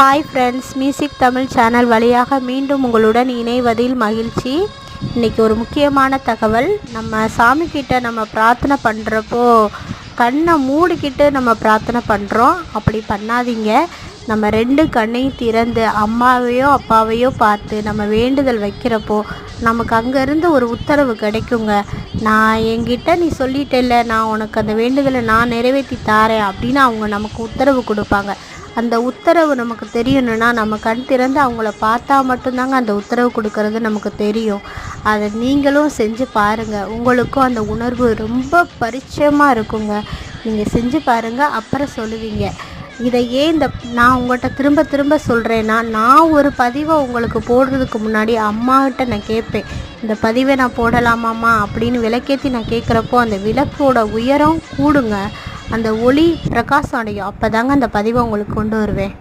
Hi friends music Tamil channel வழியாக மீண்டும் உங்களுடன் இணைவதில் மகிழ்ச்சி. இன்றைக்கி ஒரு முக்கியமான தகவல். நம்ம சாமிக்கிட்ட நம்ம பிரார்த்தனை பண்ணுறப்போ கண்ணை மூடிக்கிட்டு நம்ம பிரார்த்தனை பண்ணுறோம் அப்படி பண்ணாதீங்க. நம்ம ரெண்டு கண்ணையும் திறந்து அம்மாவையோ அப்பாவையோ பார்த்து நம்ம வேண்டுதல் வைக்கிறப்போ நமக்கு அங்கேருந்து ஒரு உத்தரவு கிடைக்குங்க. நான் என்கிட்ட நீ சொல்லிட்டேல்ல நான் உனக்கு அந்த வேண்டுதலை நான் நிறைவேற்றி தாரேன் அப்படின்னு அவங்க நமக்கு உத்தரவு கொடுப்பாங்க. அந்த உத்தரவு நமக்கு தெரியணும்னா நம்ம கண் திறந்து அவங்கள பார்த்தா மட்டும்தாங்க அந்த உத்தரவு கொடுக்கறது நமக்கு தெரியும். அதை நீங்களும் செஞ்சு பாருங்கள் உங்களுக்கும் அந்த உணர்வு ரொம்ப பரிச்சயமாக இருக்குங்க. நீங்கள் செஞ்சு பாருங்கள் அப்புறம் சொல்லுவீங்க. இதை ஏன் இந்த நான் உங்கள்கிட்ட திரும்ப திரும்ப சொல்கிறேன்னா நான் ஒரு பதிவை உங்களுக்கு போடுறதுக்கு முன்னாடி அம்மாகிட்ட நான் கேட்பேன். இந்த பதிவை நான் போடலாமாம்மா அப்படின்னு விளக்கேற்றி நான் கேட்குறப்போ அந்த விளக்கோட உயரம் கூடுங்க. அந்த ஒளி பிரகாசம் அடையும். அப்போ தாங்க அந்த பதிவை உங்களுக்கு கொண்டு வருவேன்.